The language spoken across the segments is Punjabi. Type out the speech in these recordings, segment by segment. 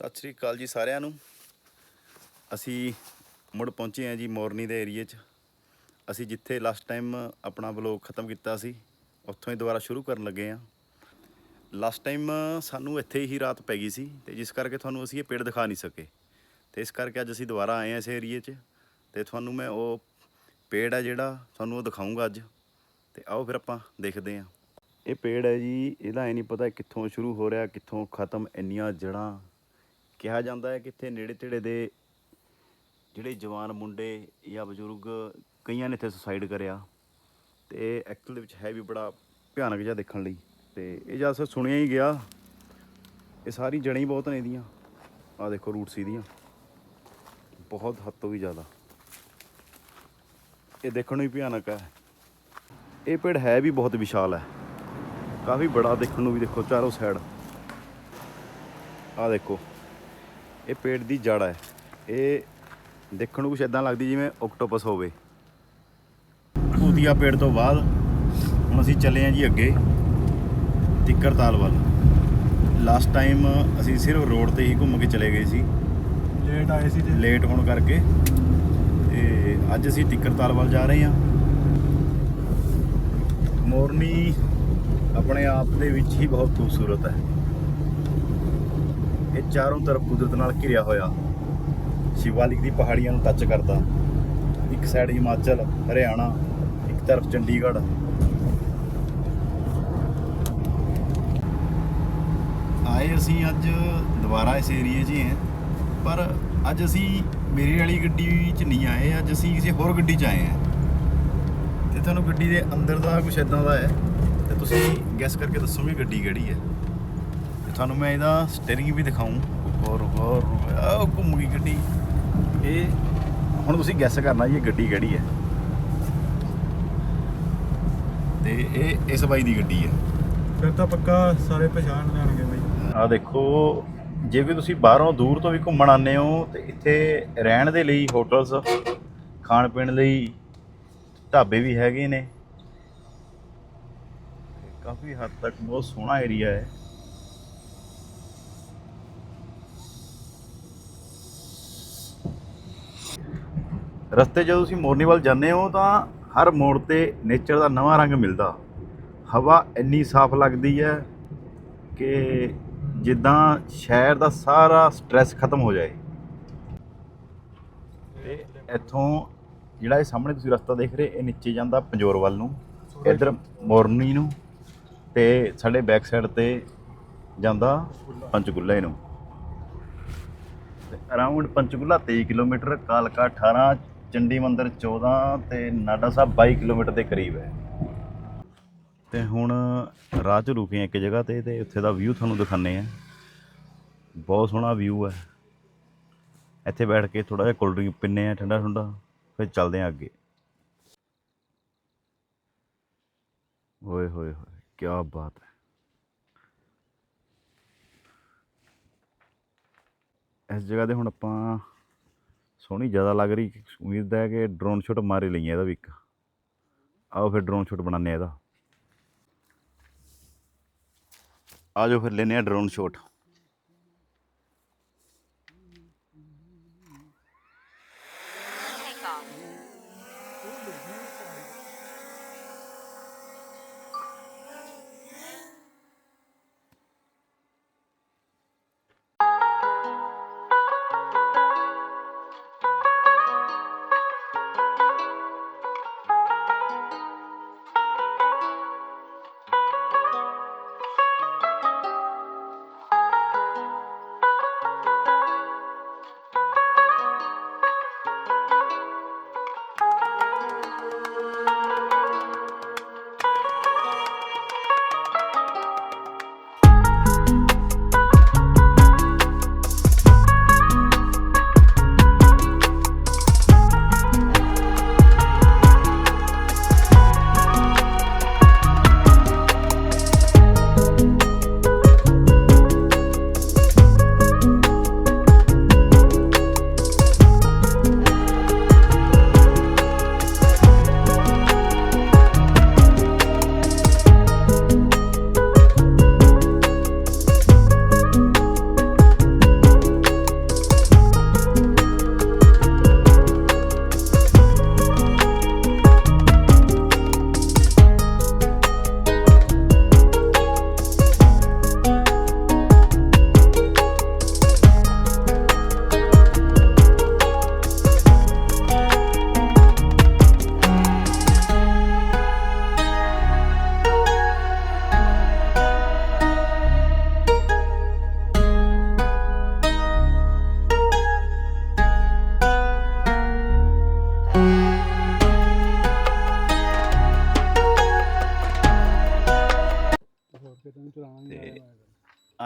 ਸਤਿ ਸ੍ਰੀ ਅਕਾਲ ਜੀ ਸਾਰਿਆਂ ਨੂੰ। ਅਸੀਂ ਮੁੜ ਪਹੁੰਚੇ ਹਾਂ ਜੀ ਮੋਰਨੀ ਦੇ ਏਰੀਏ 'ਚ। ਅਸੀਂ ਜਿੱਥੇ ਲਾਸਟ ਟਾਈਮ ਆਪਣਾ ਵਲੋਗ ਖਤਮ ਕੀਤਾ ਸੀ, ਉੱਥੋਂ ਹੀ ਦੁਬਾਰਾ ਸ਼ੁਰੂ ਕਰਨ ਲੱਗੇ ਹਾਂ। ਲਾਸਟ ਟਾਈਮ ਸਾਨੂੰ ਇੱਥੇ ਹੀ ਰਾਤ ਪੈ ਗਈ ਸੀ ਤੇ ਜਿਸ ਕਰਕੇ ਤੁਹਾਨੂੰ ਅਸੀਂ ਇਹ ਪੇੜ ਦਿਖਾ ਨਹੀਂ ਸਕੇ। ਤੇ ਇਸ ਕਰਕੇ ਅੱਜ ਅਸੀਂ ਦੁਬਾਰਾ ਆਏ ਹਾਂ ਇਸ ਏਰੀਏ 'ਚ ਤੇ ਤੁਹਾਨੂੰ ਮੈਂ ਉਹ ਪੇੜ ਹੈ ਜਿਹੜਾ ਤੁਹਾਨੂੰ ਉਹ ਦਿਖਾਉਂਗਾ ਅੱਜ। ਤੇ ਆਓ ਫਿਰ ਆਪਾਂ ਦੇਖਦੇ ਹਾਂ। ਇਹ ਪੇੜ ਹੈ ਜੀ, ਇਹਦਾ ਐ ਨਹੀਂ ਪਤਾ ਕਿੱਥੋਂ ਸ਼ੁਰੂ ਹੋ ਰਿਹਾ, ਕਿੱਥੋਂ ਖਤਮ, ਇੰਨੀਆਂ ਜੜਾਂ ਕਿਹਾ ਜਾਂਦਾ ਹੈ ਕਿ ਇੱਥੇ ਨੇੜੇ ਤੇੜੇ ਦੇ ਜਿਹੜੇ ਜਵਾਨ ਮੁੰਡੇ ਜਾਂ ਬਜ਼ੁਰਗ ਕਈਆਂ ਨੇ ਇੱਥੇ ਸੁਸਾਈਡ ਕਰਿਆ ਤੇ ਐਕਚੁਅਲ ਦੇ ਵਿੱਚ ਹੈ ਵੀ ਬੜਾ ਭਿਆਨਕ ਜਿਹਾ ਦੇਖਣ ਲਈ ਤੇ ਇਹ ਜਦ ਸੇ, ਸੁਣਿਆ ਹੀ ਗਿਆ, ਇਹ ਸਾਰੀ ਜੜਾਂ ਹੀ ਬਹੁਤ ਨੇ ਇਹਦੀਆਂ। ਆ ਦੇਖੋ ਰੂਟਸ ਇਹਦੀਆਂ। ਬਹੁਤ ਹੱਦ ਤੋਂ ਵੀ ਜ਼ਿਆਦਾ। ਇਹ ਦੇਖਣ ਨੂੰ ਹੀ ਭਿਆਨਕ ਹੈ। ਇਹ ਪੇੜ ਹੈ ਵੀ ਬਹੁਤ ਵਿਸ਼ਾਲ ਹੈ। ਕਾਫੀ ਬੜਾ ਦੇਖਣ ਨੂੰ ਵੀ ਦੇਖੋ, ਚਾਰੋਂ ਸਾਈਡ ਆ ਦੇਖੋ। ਇਹ ਪੇੜ ਦੀ ਜੜ ਹੈ। ਇਹ ਦੇਖਣ ਨੂੰ ਕੁਛ ਇਦਾਂ ਲੱਗਦੀ ਜਿਵੇਂ ਆਕਟੋਪਸ ਹੋਵੇ। ਭੂਤੀਆ ਪੇੜ ਤੋਂ ਬਾਅਦ ਹੁਣ ਅਸੀਂ ਚੱਲੇ ਹਾਂ ਜੀ ਅੱਗੇ ਤਿੱਕਰਤਾਲ ਵੱਲ। ਲਾਸਟ ਟਾਈਮ ਅਸੀਂ ਸਿਰਫ ਰੋਡ ਤੇ ਹੀ ਘੁੰਮ ਕੇ ਚਲੇ ਗਏ ਸੀ। ਲੇਟ ਆਏ ਸੀ ਤੇ। ਲੇਟ ਹੋਣ ਕਰਕੇ। ਤੇ ਅੱਜ ਅਸੀਂ ਤਿੱਕਰਤਾਲ ਵੱਲ ਜਾ ਰਹੇ ਹਾਂ। ਮੋਰਨੀ ਆਪਣੇ ਆਪ ਦੇ ਵਿੱਚ ਹੀ ਬਹੁਤ ਖੂਬਸੂਰਤ ਹੈ। ਇਹ ਚਾਰੋਂ ਤਰਫ ਕੁਦਰਤ ਨਾਲ ਘਿਰਿਆ ਹੋਇਆ। ਸ਼ਿਵਾਲਿਕ ਦੀ ਪਹਾੜੀਆਂ ਨੂੰ ਟੱਚ ਕਰਦਾ। ਇੱਕ ਸਾਈਡ ਹਿਮਾਚਲ, ਹਰਿਆਣਾ, ਇੱਕ ਤਰਫ ਚੰਡੀਗੜ੍ਹ। ਆਏ ਅਸੀਂ ਅੱਜ ਦੁਬਾਰਾ ਇਸ ਏਰੀਏ 'ਚ ਹੀ ਹਾਂ। ਪਰ ਅੱਜ ਅਸੀਂ ਮੇਰੀ ਵਾਲੀ ਗੱਡੀ 'ਚ ਨਹੀਂ ਆਏ, ਅੱਜ ਅਸੀਂ ਕਿਸੇ ਹੋਰ ਗੱਡੀ 'ਚ ਆਏ ਹਾਂ। ਤੇ ਤੁਹਾਨੂੰ ਗੱਡੀ ਦੇ ਅੰਦਰ ਦਾ ਕੁਝ ਇਦਾਂ ਦਾ ਹੈ। ਤੇ ਤੁਸੀਂ ਗੈਸ ਕਰਕੇ ਦੱਸੋ ਵੀ ਗੱਡੀ ਕਿਹੜੀ ਹੈ। ਤੁਹਾਨੂੰ ਮੈਂ ਇਹਦਾ ਸਟੀਅਰਿੰਗ ਵੀ ਦਿਖਾਉਂ ਹੋਰ ਹੋਰ ਆਹ ਘੁੰਮ ਗਈ ਗੱਡੀ। ਇਹ ਹੁਣ ਤੁਸੀਂ ਗੈਸ ਕਰਨਾ ਇਹ ਗੱਡੀ ਕਿਹੜੀ ਹੈ? ਤੇ ਇਹ ਇਸ ਬਾਈ ਦੀ ਗੱਡੀ ਹੈ। ਫਿਰ ਤਾਂ ਪੱਕਾ ਸਾਰੇ ਪਛਾਣ ਲੈਣਗੇ ਬਈ। ਆ ਦੇਖੋ ਜੇ ਵੀ ਤੁਸੀਂ ਬਾਹਰੋਂ ਦੂਰ ਤੋਂ ਵੀ ਘੁੰਮਣ ਆਉਂਦੇ ਹੋ ਤੇ ਇੱਥੇ ਰਹਿਣ ਦੇ ਲਈ ਹੋਟਲਸ ਖਾਣ ਪੀਣ ਲਈ ਢਾਬੇ ਵੀ ਹੈਗੇ ਨੇ। ਕਾਫੀ ਹੱਦ ਤੱਕ ਬਹੁਤ ਸੋਹਣਾ ਏਰੀਆ ਹੈ। ਰਸਤੇ ਜਦੋਂ ਤੁਸੀਂ ਮੋਰਨੀ ਵੱਲ ਜਾਂਦੇ ਹੋ ਤਾਂ ਹਰ ਮੋੜ ਤੇ ਨੇਚਰ ਦਾ ਨਵਾਂ ਰੰਗ ਮਿਲਦਾ। ਹਵਾ ਇੰਨੀ ਸਾਫ਼ ਲੱਗਦੀ ਹੈ ਕਿ ਜਿੱਦਾਂ ਸ਼ਹਿਰ ਦਾ ਸਾਰਾ ਸਟ੍ਰੈਸ ਖਤਮ ਹੋ ਜਾਏ। ਤੇ ਇੱਥੋਂ ਜਿਹੜਾ ਇਹ ਸਾਹਮਣੇ ਤੁਸੀਂ ਰਸਤਾ ਦੇਖ ਰਹੇ, ਇਹ ਨੀਚੇ ਜਾਂਦਾ ਪੰਜੋਰ ਵੱਲ ਨੂੰ, ਇੱਧਰ ਮੋਰਨੀ ਨੂੰ ਤੇ ਸਾਡੇ ਬੈਕ ਸਾਈਡ ਤੇ ਜਾਂਦਾ ਪੰਚਕੂਲੇ ਨੂੰ ਅਰਾਊਂਡ ਪੰਚਕੂਲਾ 23 ਕਿਲੋਮੀਟਰ, ਕਾਲਕਾ 18 ਚੰਡੀ ਮੰਦਰ 14 ਤੇ ਨਾਡਾ ਸਾਹਿਬ 22 ਕਿਲੋਮੀਟਰ ਦੇ ਕਰੀਬ ਹੈ। ਤੇ ਹੁਣ ਰਾਹ 'ਚ ਰੁਕੇ ਹਾਂ ਇੱਕ ਜਗ੍ਹਾ ਤੇ ਤੇ ਉੱਥੇ ਦਾ ਵਿਊ ਤੁਹਾਨੂੰ ਦਿਖਾਣੇ ਆ ਬਹੁਤ ਸੋਹਣਾ ਵਿਊ ਹੈ। ਇੱਥੇ ਬੈਠ ਕੇ ਥੋੜਾ ਜਿਹਾ ਕੋਲਡ ਡਰਿੰਕ ਪੀਂਦੇ ਆ ਠੰਡਾ ਠੰਡਾ, ਫਿਰ ਚੱਲਦੇ ਆ ਅੱਗੇ। ਓਏ ਹੋਏ ਹੋਏ ਕੀ ਬਾਤ ਹੈ। ਇਸ ਜਗ੍ਹਾ ਤੇ ਹੁਣ ਆਪਾਂ ਸੋਹਣੀ ਜ਼ਿਆਦਾ ਲੱਗ ਰਹੀ, ਉਮੀਦ ਹੈ ਕਿ ਡਰੋਨ ਸ਼ਾਟ ਮਾਰੇ ਲਈਏ ਇਹਦਾ ਵੀ ਇੱਕ। ਆਓ ਫਿਰ ਡਰੋਨ ਸ਼ਾਟ ਬਣਾਉਂਦੇ ਆ ਇਹਦਾ। ਆ ਫਿਰ ਲੈਨੇ ਆ ਡਰੋਨ ਸ਼ਾਟ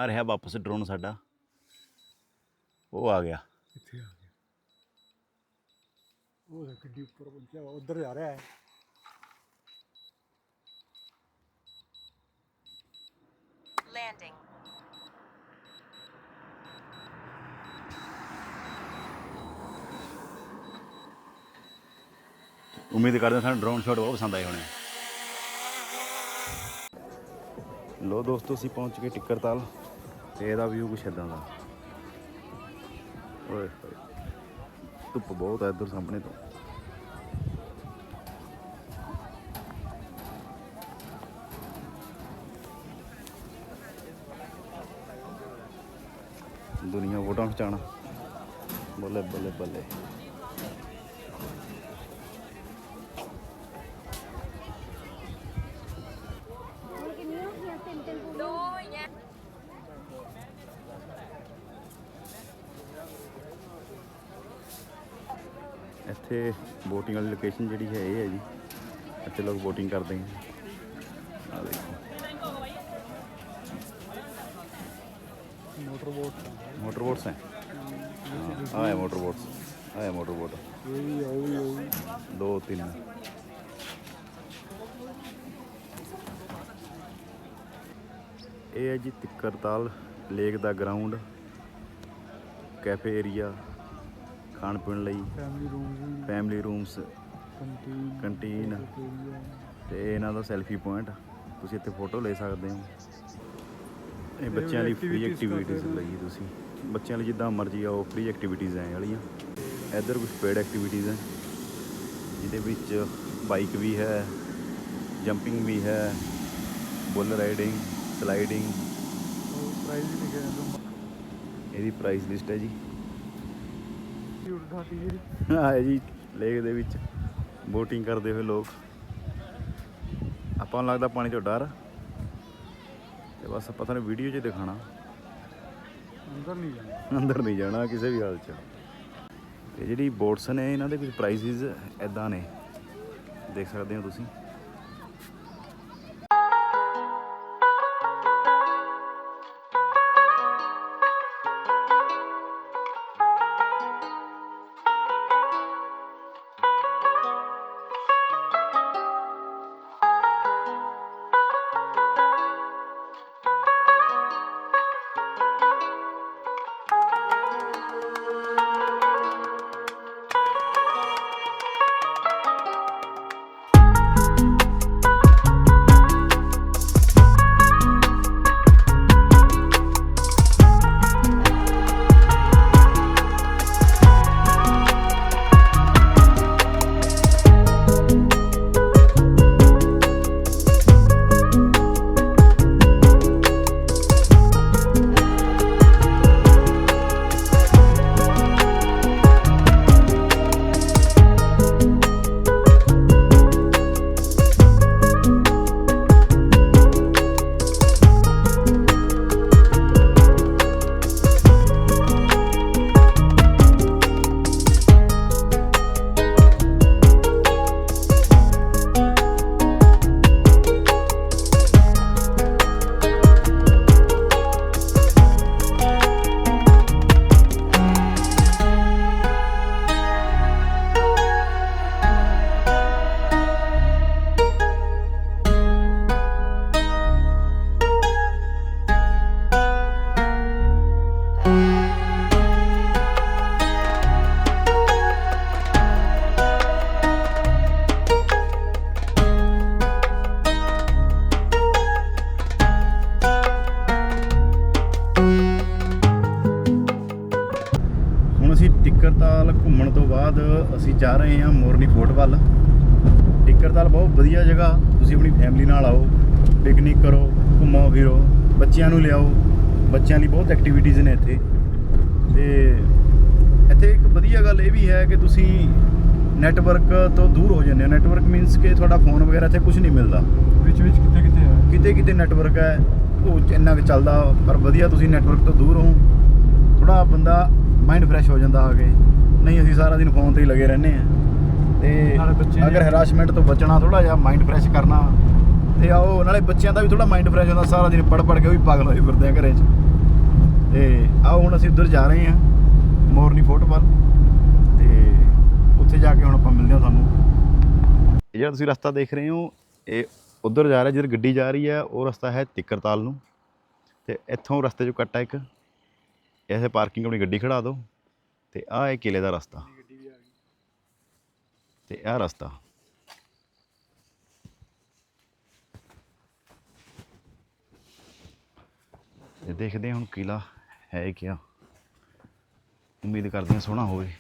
ਆ ਰਿਹਾ ਵਾਪਸ ਡਰੋਨ ਸਾਡਾ। ਉਹ ਆ ਗਿਆ। ਕਿੱਥੇ ਆ ਗਿਆ। ਉਹ ਦੇਖ ਕਿੱਡੀ ਉੱਪਰ ਪਹੁੰਚਿਆ ਵਾ, ਉੱਧਰ ਜਾ ਰਿਹਾ ਹੈ। Landing. ਉਮੀਦ ਕਰਦੇ ਹਾਂ ਸਾਨੂੰ ਡਰੋਨ ਸ਼ਾਟ ਬਹੁਤ ਪਸੰਦ ਆਏ ਹੋਣੇ ਲੋ ਦੋਸਤੋ ਅਸੀਂ ਪਹੁੰਚ ਗਏ ਟਿੱਕਰਤਾਲ। ਤੇ ਇਹਦਾ ਵਿਊ ਕੁਛ ਇਦਾਂ ਦਾ। ਓਏ ਹੋਏ। ਧੁੱਪ ਬਹੁਤ ਹੈ ਇੱਧਰ ਸਾਹਮਣੇ ਤੋਂ। ਦੁਨੀਆ ਫੋਟੋਆਂ ਖਿਚਾਉਣਾ। ਬੱਲੇ ਬੱਲੇ ਬੱਲੇ। ਇੱਥੇ ਬੋਟਿੰਗ ਵਾਲੀ ਲੋਕੇਸ਼ਨ ਜਿਹੜੀ ਹੈ ਇਹ ਹੈ ਜੀ। ਇੱਥੇ ਲੋਕ ਬੋਟਿੰਗ ਕਰਦੇ ਨੇ। ਆ ਦੇਖੋ। ਮੋਟਰ ਬੋਟ ਮੋਟਰ ਬੋਟਸ ਹੈ ਆ ਹੈ ਮੋਟਰ ਬੋਟਸ ਆ ਮੋਟਰ ਬੋਟ ਦੋ ਤਿੰਨ। ਇਹ ਹੈ ਜੀ ਤਿੱਕਰਤਾਲ ਲੇਕ ਦਾ ਗਰਾਊਂਡ ਕੈਫੇ ਏਰੀਆ ਖਾਣ ਪੀਣ ਲਈ। ਫੈਮਿਲੀ ਰੂਮਸ ਕੰਟੀਨ ਕੰਟੀਨ ਤੇ ਇਹਨਾਂ ਦਾ ਸੈਲਫੀ ਪੁਆਇੰਟ ਤੁਸੀਂ ਇੱਥੇ ਫੋਟੋ ਲੈ ਸਕਦੇ ਹੋ। ਇਹ ਬੱਚਿਆਂ ਲਈ ਫ੍ਰੀ ਐਕਟੀਵਿਟੀਜ਼। ਲਈ ਤੁਸੀਂ। ਬੱਚਿਆਂ ਲਈ ਜਿੱਦਾਂ ਮਰਜ਼ੀ ਆਓ ਫ੍ਰੀ ਐਕਟੀਵਿਟੀਜ਼ ਇਹ ਵਾਲੀਆਂ। ਇੱਧਰ ਕੁਝ ਪੇਡ ਐਕਟੀਵਿਟੀਜ਼ ਹੈ ਜਿਹਦੇ ਵਿੱਚ ਬਾਈਕ ਵੀ ਹੈ ਜੰਪਿੰਗ ਵੀ ਹੈ ਬੁੱਲ ਰਾਈਡਿੰਗ ਸਲਾਈਡਿੰਗ ਪ੍ਰਾਈਸ ਵੀ ਲਿਖਿਆ ਜਾਂਦਾ। ਇਹਦੀ ਪ੍ਰਾਈਸ ਲਿਸਟ ਹੈ ਜੀ। ਆਏ ਜੀ ਲੇਕ ਦੇ ਵਿੱਚ ਬੋਟਿੰਗ ਕਰਦੇ ਹੋਏ ਲੋਕ। ਆਪਾਂ ਨੂੰ ਲੱਗਦਾ ਪਾਣੀ ਤੋਂ ਡਰ। ਤੇ ਬਸ ਆਪਾਂ ਤੁਹਾਨੂੰ ਵੀਡੀਓ 'ਚ ਦਿਖਾਣਾ ਅੰਦਰ ਨਹੀਂ ਜਾਣਾ। ਅੰਦਰ ਨਹੀਂ ਜਾਣਾ ਕਿਸੇ ਵੀ ਹਾਲ 'ਚ। ਤੇ ਜਿਹੜੀ ਬੋਟਸ ਨੇ ਇਹਨਾਂ ਦੇ ਵਿੱਚ ਪ੍ਰਾਈਸਿਸ ਐਦਾਂ ਨੇ। ਦੇਖ ਸਕਦੇ ਹੋ ਤੁਸੀਂ। ਪਿਕਨਿਕ ਕਰੋ ਘੁੰਮੋ ਫਿਰੋ ਬੱਚਿਆਂ ਨੂੰ ਲਿਆਓ। ਬੱਚਿਆਂ ਲਈ ਬਹੁਤ ਐਕਟੀਵਿਟੀਜ਼ ਨੇ ਇੱਥੇ। ਤੇ ਇੱਥੇ ਇੱਕ ਵਧੀਆ ਗੱਲ ਇਹ ਵੀ ਹੈ ਕਿ ਤੁਸੀਂ ਨੈਟਵਰਕ ਤੋਂ ਦੂਰ ਹੋ ਜਾਂਦੇ ਹੋ। ਨੈਟਵਰਕ ਮੀਨਸ ਕਿ ਤੁਹਾਡਾ ਫੋਨ ਵਗੈਰਾ ਇੱਥੇ ਕੁਝ ਨਹੀਂ ਮਿਲਦਾ। ਵਿੱਚ ਵਿੱਚ ਕਿੱਥੇ ਕਿੱਥੇ ਆ ਕਿਤੇ ਕਿਤੇ ਨੈਟਵਰਕ ਹੈ। ਉਹ ਇੰਨਾ ਕੁ ਚੱਲਦਾ ਪਰ ਵਧੀਆ ਤੁਸੀਂ ਨੈਟਵਰਕ ਤੋਂ ਦੂਰ ਹੋ। ਥੋੜਾ ਬੰਦਾ ਮਾਈਂਡ ਫਰੈਸ਼ ਹੋ ਜਾਂਦਾ ਆ ਕੇ। ਨਹੀਂ ਅਸੀਂ ਸਾਰਾ ਦਿਨ ਫੋਨ ਤੇ ਹੀ ਲੱਗੇ ਰਹਿੰਦੇ ਆ ਤੇ ਅਗਰ ਹਰਾਸਮੈਂਟ ਤੋਂ ਬਚਣਾ ਥੋੜਾ ਜਿਹਾ ਮਾਈਂਡ ਫਰੈਸ਼ ਕਰਨਾ। ਤੇ ਆਓ, ਨਾਲੇ ਬੱਚਿਆਂ ਦਾ ਵੀ ਥੋੜਾ ਮਾਈਂਡ ਫਰੈਸ਼ ਹੁੰਦਾ, ਸਾਰਾ ਦਿਨ ਪੜ ਪੜ ਕੇ ਵੀ ਪਾਗਲ ਹੋਏ ਫਿਰਦੇ ਆ ਘਰੇ 'ਚ। ਤੇ ਆਓ, ਹੁਣ ਅਸੀਂ ਉੱਧਰ ਜਾ ਰਹੇ ਹਾਂ, ਮੋਰਨੀ ਵੱਲ। ਤੇ ਉੱਥੇ ਜਾ ਕੇ ਹੁਣ ਆਪਾਂ ਮਿਲਦੇ ਹਾਂ ਤੁਹਾਨੂੰ। ਇਹ ਜਿਹੜਾ ਤੁਸੀਂ ਰਸਤਾ ਦੇਖ ਰਹੇ ਹੋ, ਇਹ ਉੱਧਰ ਜਾ ਰਿਹਾ, ਜਿੱਧਰ ਗੱਡੀ ਜਾ ਰਹੀ ਹੈ, ਉਹ ਰਸਤਾ ਹੈ ਤਿੱਕਰਤਾਲ ਨੂੰ। ਤੇ ਇੱਥੋਂ ਰਸਤੇ 'ਚੋਂ ਕੱਟ ਹੈ ਇੱਕ। ਐਸੇ ਪਾਰਕਿੰਗ ਆਪਣੀ ਗੱਡੀ ਖੜਾ ਦਿਓ ਤੇ ਆਹ ਹੈ ਕਿਲੇ ਦਾ ਰਸਤਾ। ਗੱਡੀ ਤੇ ਆਹ ਰਸਤਾ। ਤੇ ਦੇਖਦੇ ਹਾਂ ਹੁਣ ਕਿਲਾ ਹੈ ਕਿਆ। ਉਮੀਦ ਕਰਦੇ ਹਾਂ ਸੋਹਣਾ ਹੋਵੇ।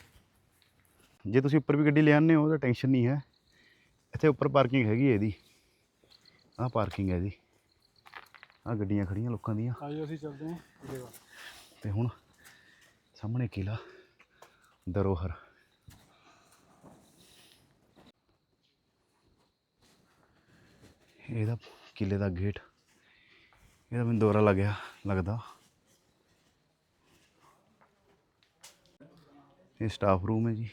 ਜੇ ਤੁਸੀਂ ਉੱਪਰ ਵੀ ਗੱਡੀ ਲਿਆਉਂਦੇ ਹੋ ਤਾਂ ਟੈਨਸ਼ਨ ਨਹੀਂ ਹੈ। ਇੱਥੇ ਉੱਪਰ ਪਾਰਕਿੰਗ ਹੈਗੀ ਹੈ ਇਹਦੀ। ਆਹ ਪਾਰਕਿੰਗ ਹੈ ਇਹਦੀ। ਆਹ ਗੱਡੀਆਂ ਖੜੀਆਂ ਲੋਕਾਂ ਦੀਆਂ। ਆਜੋ ਅਸੀਂ ਚੱਲਦੇ ਹਾਂ ਤੇ ਹੁਣ ਸਾਹਮਣੇ ਕਿਲਾ ਦਰੋਹਰ ਇਹਦਾ ਕਿਲੇ ਦਾ ਗੇਟ ਇਹਦਾ ਮੈਨੂੰ ਦੌਰਾ ਲੱਗਿਆ। ਲੱਗਦਾ। ਇਹ ਸਟਾਫ ਰੂਮ ਹੈ ਜੀ।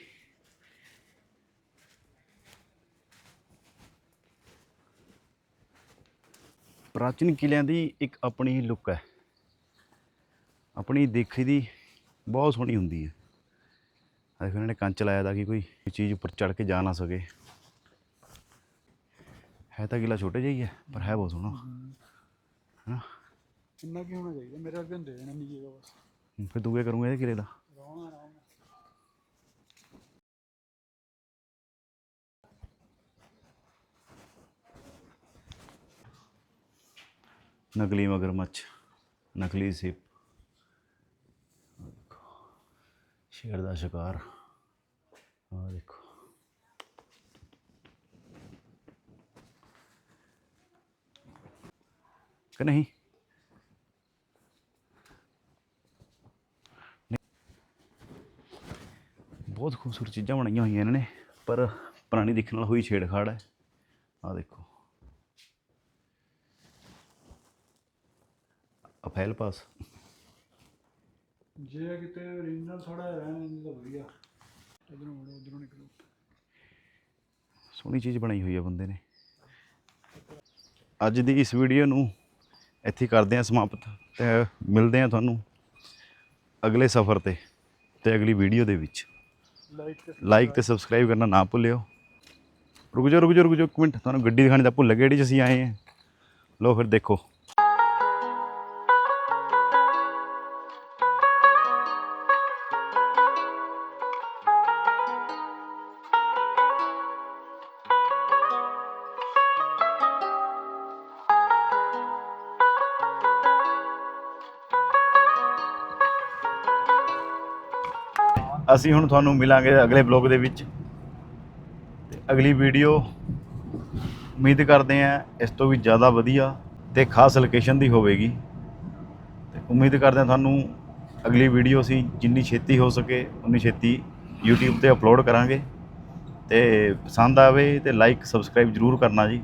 ਪ੍ਰਾਚੀਨ ਕਿਲਿਆਂ ਦੀ ਇੱਕ ਆਪਣੀ ਲੁੱਕ ਹੈ। ਆਪਣੀ ਦੇਖੀ ਦੀ ਬਹੁਤ ਸੋਹਣੀ ਹੁੰਦੀ ਹੈ। ਆ ਦੇਖੋ ਇਹਨਾਂ ਨੇ ਕੰਚ ਲਾਇਆ ਦਾ ਕਿ ਕੋਈ ਚੀਜ਼ ਉੱਪਰ ਚੜ ਕੇ ਜਾ ਨਾ ਸਕੇ। ਹੈ ਤਾਂ ਕਿਲਾ ਛੋਟਾ ਜਿਹਾ ਹੀ ਹੈ, ਪਰ ਹੈ ਬਹੁਤ ਸੋਹਣਾ। ਹੈ ਨਾ ਇੰਨਾ ਕੀ ਹੋਣਾ ਚਾਹੀਦਾ? ਮੇਰੇ ਅੱਗੇ ਦੇ ਦੇਣਾ ਨਹੀਂ ਜੀਗਾ ਬਸ। ਫਿਰ ਤੂੰ ਕੀ ਕਰੂੰਗਾ ਇਹਦੇ ਕਿਲੇ ਦਾ? ਰੌਣਾ ਰੌਣਾ। ਨਕਲੀ ਮਗਰਮੱਛ ਨਕਲੀ ਸਿਪ। ਸ਼ੇਰ ਦਾ ਸ਼ਿਕਾਰ। ਆ ਦੇਖੋ। ਕਿ ਨਹੀਂ ਬਹੁਤ ਖੂਬਸੂਰਤ ਚੀਜ਼ਾਂ ਬਣਾਈਆਂ ਹੋਈਆਂ ਇਹਨਾਂ ਨੇ ਪਰ ਪੁਰਾਣੀ ਦੇਖਣ ਨਾਲ ਹੋਈ ਛੇੜਖਾੜ ਹੈ। ਆ ਦੇਖੋ। ਅਫੈਲ ਪਾਸ ਜੇ ਕਿਤੇ ਓਰੀਜਨਲ ਥੋੜਾ ਰਹਿਣ ਤਾਂ ਵਧੀਆ। ਇਧਰੋਂ ਮੁੜੋ ਉਧਰੋਂ ਨਿਕਲੋ। ਸੋਹਣੀ ਚੀਜ਼ ਬਣਾਈ ਹੋਈ ਹੈ ਬੰਦੇ ਨੇ। ਅੱਜ ਦੀ ਇਸ ਵੀਡੀਓ ਨੂੰ ਇੱਥੇ ਕਰਦੇ ਹਾਂ ਸਮਾਪਤ ਤੇ ਮਿਲਦੇ ਹਾਂ ਤੁਹਾਨੂੰ ਅਗਲੇ ਸਫ਼ਰ ਤੇ ਤੇ ਅਗਲੀ ਵੀਡੀਓ ਦੇ ਵਿੱਚ। ਲਾਈਕ ਤੇ ਲਾਈਕ ਤੇ ਸਬਸਕ੍ਰਾਈਬ ਕਰਨਾ ਨਾ ਭੁੱਲਿਓ। ਰੁਕ ਜਾਓ ਰੁਕ ਜਾਓ ਰੁਕ ਜਾਓ ਇੱਕ ਮਿੰਟ। ਤੁਹਾਨੂੰ ਗੱਡੀ ਦਿਖਾਣੀ ਤਾਂ ਭੁੱਲ ਗਿਆ ਜਿਹੜੀ 'ਚ ਅਸੀਂ ਆਏ ਹਾਂ। ਲੋ ਫਿਰ ਦੇਖੋ। ਅਸੀਂ ਹੁਣ ਤੁਹਾਨੂੰ ਮਿਲਾਂਗੇ ਅਗਲੇ ਬਲੌਗ ਦੇ ਵਿੱਚ। ਤੇ ਅਗਲੀ ਵੀਡੀਓ ਉਮੀਦ ਕਰਦੇ ਹਾਂ ਇਸ ਤੋਂ ਵੀ ਜ਼ਿਆਦਾ ਵਧੀਆ ਤੇ ਖਾਸ ਲੋਕੇਸ਼ਨ ਦੀ ਹੋਵੇਗੀ। ਤੇ ਉਮੀਦ ਕਰਦੇ ਹਾਂ ਤੁਹਾਨੂੰ ਅਗਲੀ ਵੀਡੀਓ ਅਸੀਂ ਜਿੰਨੀ ਛੇਤੀ ਹੋ ਸਕੇ ਉਨੀ ਛੇਤੀ YouTube ਤੇ ਅਪਲੋਡ ਕਰਾਂਗੇ। ਤੇ ਪਸੰਦ ਆਵੇ ਤੇ ਲਾਈਕ ਸਬਸਕ੍ਰਾਈਬ ਜ਼ਰੂਰ ਕਰਨਾ ਜੀ।